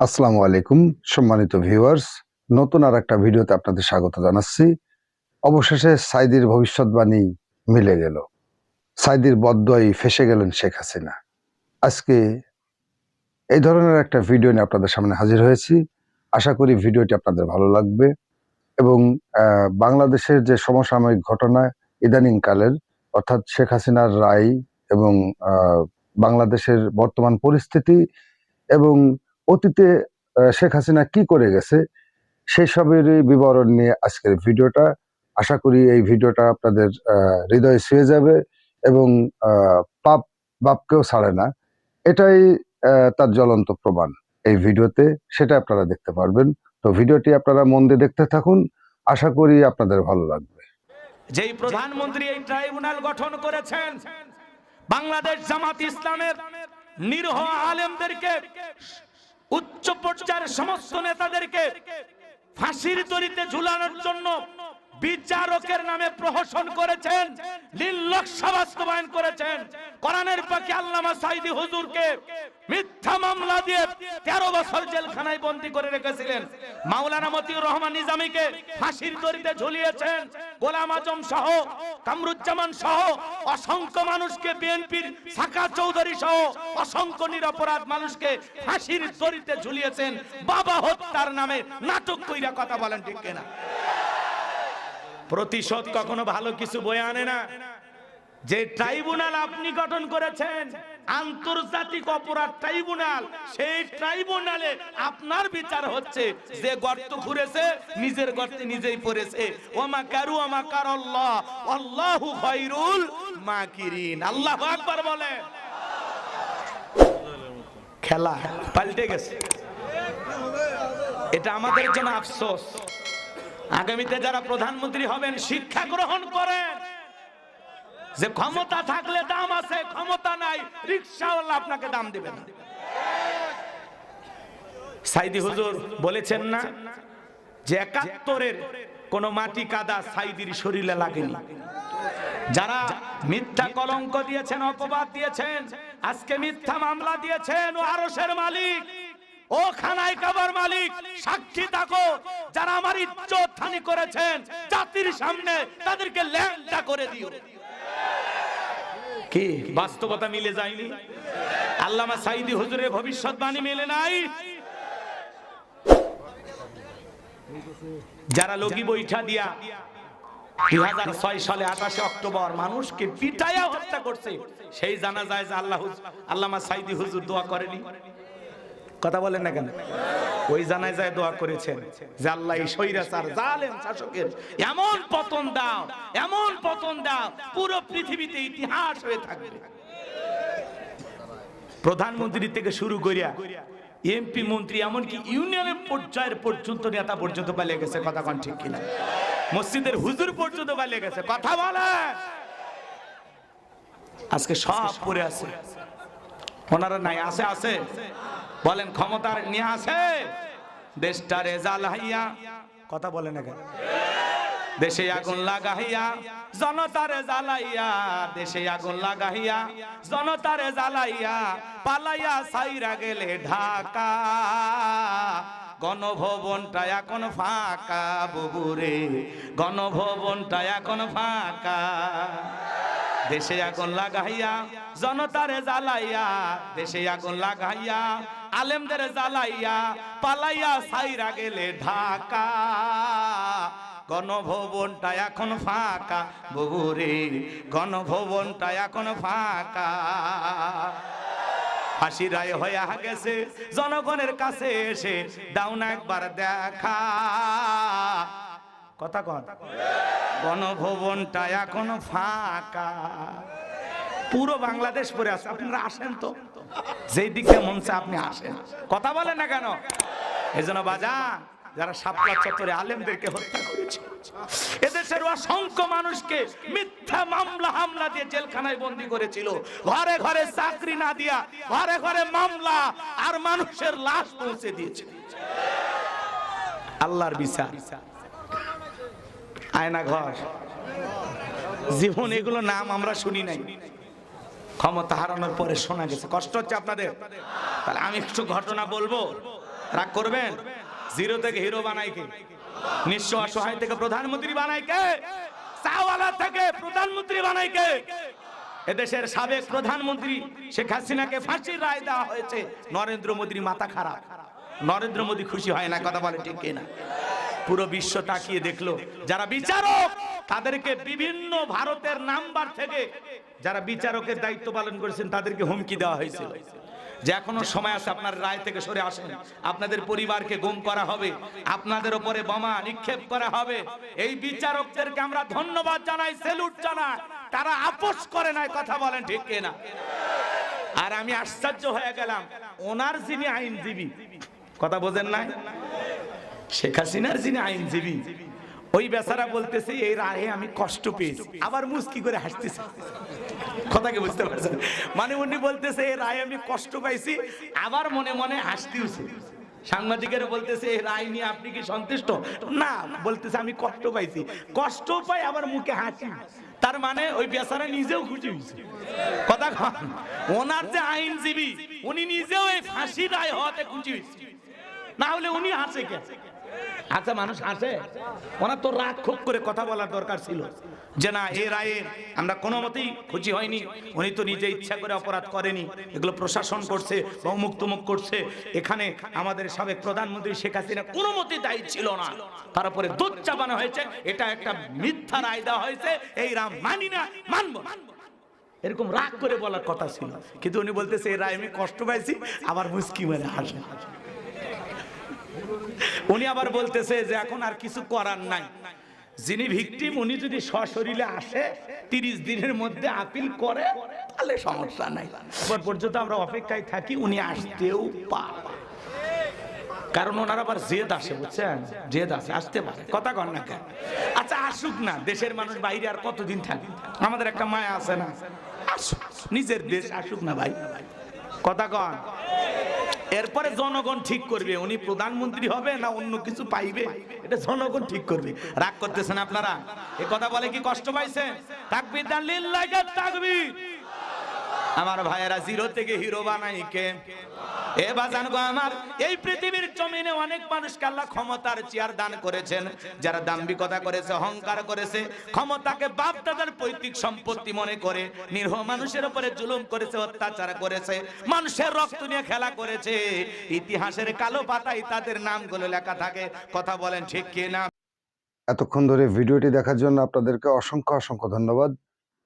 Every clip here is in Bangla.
আসসালামু আলাইকুম, সম্মানিত ভিউয়ার্স। নতুন আর একটা ভিডিওতে আপনাদের স্বাগত জানাচ্ছি। অবশেষে সাইদির ভবিষ্যৎবাণী মিলে গেল। সাইদির বদয় ফেসে গেলেন শেখ হাসিনা। আজকে এই ধরনের একটা ভিডিও নিয়ে আপনাদের সামনে হাজির হয়েছি। আশা করি ভিডিওটি আপনাদের ভালো লাগবে এবং বাংলাদেশের যে সমসাময়িক ঘটনা ইদানিং কালের অর্থাৎ শেখ হাসিনার রায় এবং বাংলাদেশের বর্তমান পরিস্থিতি এবং অতীতে শেখ হাসিনা কি করে গেছে সেই সবেরই বিবরণ নিয়ে আজকের ভিডিওটা। আশা করি এই ভিডিওটা আপনাদের হৃদয়ে ছুঁয়ে যাবে এবং পাপ বাপকেও ছাড়ে না। এটাই তার জ্বলন্ত প্রমাণ এই ভিডিওতে, সেটা আপনারা দেখতে পারবেন। তো ভিডিওটি আপনারা মন দিয়ে দেখতে থাকুন। আশা করি আপনাদের ভালো লাগবে। যেই প্রধানমন্ত্রী এই ট্রাইব্যুনাল গঠন করেছেন, বাংলাদেশ জামাত ইসলামের নিরহ আলেমদেরকে উচ্চ পর্যায়ের সমস্ত নেতাদেরকে ফাঁসির দড়িতে ঝুলানোর জন্য বিচারকের নামে প্রহসন করেছেন নির্লক্ষ্য বাস্তবায়ন করেছেন। কোরআনের পাখি আল্লামা সাইদি হুজুরকে মিথ্যা মামলা দিয়ে তেরো বছর জেলখানায় বন্দী করে রেখেছিলেন। মাওলানা মতিউর রহমান নিজামীকে ফাঁসির দড়িতে ঝুলিয়েছেন। গোলাম আজম সহ, কামরুজ্জামান সহ, অসংখ্য মানুষকে বিএনপির সাকা চৌধুরী সহ, অসংখ্য নিরপরাধ মানুষকে ফাঁসির দড়িতে ঝুলিয়েছেন। বাবা হত্যার নামে নাটক কইরা কথা বলেন ঠিক কিনা। প্রতিশোধ কখনো ভালো কিছু বয়ে আনে না। যে ট্রাইব্যুনাল আপনি গঠন করেছেন, আন্তর্জাতিক অপরাধ ট্রাইব্যুনাল, সেই ট্রাইব্যুনালে আপনার বিচার হচ্ছে, যে গর্ত খুঁড়েছে, নিজের গর্তে নিজেই পড়েছে। ওমা কারু আমা কার আল্লাহ, আল্লাহু খায়রুল মাকিরিন। আল্লাহু আকবার বলে খেলা পাল্টে গেছে। এটা আমাদের জন্য আফসোস। আগামীতে যারা প্রধানমন্ত্রী হবেন, শিক্ষা গ্রহণ করেন। যে ক্ষমতা থাকলে দাম আছে, ক্ষমতা নাই, রিক্সাওয়ালা আপনাকে দাম দেবে না। সাইদি হুজুর বলেছেন না যে একাত্তরের কোন মাটি কাদা সাইদির শরীরে লাগেনি। যারা মিথ্যা কলঙ্ক দিয়েছেন, অপবাদ দিয়েছেন, আজকে মিথ্যা মামলা দিয়েছেন, ও আরসের মালিক, ও খানায় কাবার মালিক, সাক্ষী থাকো, যারা আমার ইজ্জত করেছেন, জাতির সামনে তাদেরকে ল্যাংটা করে দিও। কি? বাস্তবতা মিলে যায়নি। আল্লামা সাইদি হুজুরের ভবিষ্যৎবাণী মেলে নাই। যারা লগি বৈঠা দিয়া দুই হাজার ছয় সালে আঠাশে অক্টোবর মানুষকে সেই জানা যায় যে আল্লাহ আল্লামা হুজুর দোয়া করেনি। কথা বলেন না কেন? ওই জানায় যায় দোয়া করেছেন যে আল্লাহ স্বৈরাচার, জালেম শাসকের এমন পতন দাও, এমন পতন দাও, পুরো পৃথিবীতে ইতিহাস হয়ে থাকবে। প্রধানমন্ত্রী থেকে শুরু করিয়া এমপি মন্ত্রী, এমনকি ইউনিয়নের পর্যায়ের পর্যন্ত নেতা পর্যন্ত পালিয়ে গেছে, কথা কোন ঠিক কিনা? মসজিদের হুজুর পর্যন্ত পালিয়ে গেছে, কথা বলে আজকে সব পড়ে আছে। ওনারা নাই, আছে আছে। বলেন ক্ষমতার নিয়ে আছে দেশটা রেজাল হাইয়া কথা বলেন না কেন দেশে আগুন লাগাইয়া জনতারে জ্বালাইয়া দেশে আগুন লাগাইয়া জনতারে জ্বালাইয়া পালাইয়া সাইরা গেলে ঢাকা। গণভবনটা এখন ফাঁকা বুবুরে গণভবনটা এখন ফাঁকা। দেশে আগুন লাগাইয়া জনতারে জ্বালাইয়া দেশে আগুন লাগাইয়া আলেমদের জ্বালাইয়া, পালাইয়া সাইরা গেলে ঢাকা। গণভবনটা এখন ফাঁকা বগুরে গণভবনটা এখন ফাঁকা। ফাঁসি রায় হয়ে গেছে, জনগণের কাছে এসে দাও একবার দেখা। কথা কন। গণভবনটা এখন ফাঁকা। পুরো বাংলাদেশ পরে আছে, আপনারা আসেন তো। যেই দিকে চায় আপনি আসেন। কথা বলেন না কেন? এই জন্য বাজান, যারা শাপলা চত্বরে আলেমদেরকে হত্যা করেছে, এদেশের অসংখ্য মানুষকে মিথ্যা মামলা হামলা দিয়ে জেলখানায় বন্দি করেছিল। ঘরে ঘরে চাকরি না দিয়া, ঘরে ঘরে মামলা আর মানুষের লাশ পৌঁছে দিয়েছে। আল্লাহর বিচার। আয়না ঘর। জীবন এগুলো নাম আমরা শুনি নাই। ক্ষমতা হারানোর পরে শোনা গেছে, কষ্ট হচ্ছে আপনাদের? তাহলে আমি একটু ঘটনা বলব। রাগ করবেন? জিরো থেকে হিরো বানাই কে? নিঃস্ব অসহায় থেকে প্রধানমন্ত্রী বানাই কে? চাওয়ালা থেকে প্রধানমন্ত্রী বানাই কে? এদেশের সাবেক প্রধানমন্ত্রী শেখ হাসিনাকে ফাঁসির রায় দেওয়া হয়েছে। নরেন্দ্র মোদীর মাথা খারাপ। নরেন্দ্র মোদী খুশি হয় না, কথা বলে ঠিক কিনা? পুরো বিশ্ব তাকিয়ে দেখল। যারা বিচারক, তাদেরকে বিভিন্ন ভারতের নাম্বার থেকে যারা বিচারকের দায়িত্ব পালন করেছেন, তাদেরকে হুমকি দেওয়া হয়েছিল যে এখনও সময় আছে, আপনার রায় থেকে সরে আসেন। আপনাদের পরিবারকে গুম করা হবে, আপনাদের উপরে বোমা নিক্ষেপ করা হবে। এই বিচারকদেরকে আমরা ধন্যবাদ জানাই, সেলুট জানাই। তারা আপোষ করে নাই, কথা বলেন ঠিক কিনা? আর আমি আশ্চর্য হয়ে গেলাম, ওনার যিনি আইনজীবী, কথা বোঝেন নাই? শেখ হাসিনার যিনি আইনজীবী ওই বেচারা বলতেছে, এই রায়ে আমি কষ্ট পেয়েছি। আবার মুস্কি করে হাসতেছে। কথা কি বুঝতে পারছেন? মানে উনি বলতেছে, এই রায়ে আমি কষ্ট পাইছি। আবার মনে মনে হাসতেছে। সাংবাদিকের বলতেছে, এই রায় নিয়ে আপনি কি সন্তুষ্ট? না বলতেছে, আমি কষ্ট পাইছি। কষ্ট পাই আবার মুখে হাসি। তার মানে ওই বেচারা নিজেও খুশি হয়েছে। কথা ওনার যে আইনজীবী, উনি নিজেও এই ফাঁসি রায় হওয়াতে খুশি হয়েছে। না হলে উনি হাসে কে? আচ্ছা মানুষ হাসে ওনার তো রাগ খুব করে কথা বলার দরকার ছিল। যে না, এ রায়ে আমরা কোনো মতেই খুশি হয়নি উনি তো নিজে ইচ্ছা করে অপরাধ করেনি। এগুলো প্রশাসন করছে বা মুখ করছে। এখানে আমাদের সাবেক প্রধানমন্ত্রী শেখ হাসিনা কোনো মতেই দায়ী ছিল না। তারপরে দুধ চাপানো হয়েছে। এটা একটা মিথ্যা রায় দেওয়া হয়েছে। এই রাম মানি না, মানব। এরকম রাগ করে বলার কথা ছিল। কিন্তু উনি বলতেছে এই রায় আমি কষ্ট পাইছি, আবার মুস্কি মেরে হাসে উনি আবার বলতেছে যে এখন আর কিছু করার নাই। যিনি ভিকটিম, উনি যদি সশরীরে আসে, তিরিশ দিনের মধ্যে আপিল করে, তাহলে সমস্যা নাই। পর্যন্ত আমরা অপেক্ষায় থাকি, উনি আসতেও পারে। কারণ ওনার আবার জেদ আসে, বুঝছেন? জেদ আসে, আসতে পারে। কথা কন না কেন? আচ্ছা আসুক না, দেশের মানুষ বাইরে আর কতদিন থাকে আমাদের একটা মায়া আছে না? আসুক, নিজের দেশ আসুক না ভাই। কথা কন। এরপরে জনগণ ঠিক করবে, উনি প্রধানমন্ত্রী হবে না অন্য কিছু পাইবে? এটা জনগণ ঠিক করবে। রাগ করতেছেন আপনারা? এ কথা বলে কি কষ্ট তাকবীর। আমার ভাইয়েরা জিরো থেকে হিরো বানাই কে এই পৃথিবীর জমিনে অনেক ক্ষমতার চেয়ার দান করেছেন, যারা করেছে, অহংকার করেছে, ক্ষমতাকে পৈতৃক সম্পত্তি মনে করে, নিরহ মানুষের জুলুম করেছে, অত্যাচার করেছে, মানুষের রক্ত খেলা করেছে, ইতিহাসের কালো পাতায় তাদের নামগুলো লেখা থাকে, কথা বলেন ঠিক কি না এতক্ষণ ধরে ভিডিওটি দেখার জন্য আপনাদেরকে অসংখ্য অসংখ্য ধন্যবাদ।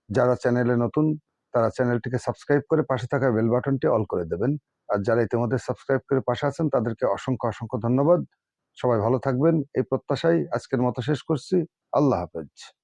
যারা চ্যানেলে নতুন তারা চ্যানেলটিকে সাবস্ক্রাইব করে পাশে থাকা বেল বাটনটি অল করে দেবেন। আর যারা ইতিমধ্যে সাবস্ক্রাইব করে পাশে আছেন, তাদেরকে অসংখ্য অসংখ্য ধন্যবাদ। সবাই ভালো থাকবেন, এই প্রত্যাশাই আজকের মতো শেষ করছি। আল্লাহ হাফেজ।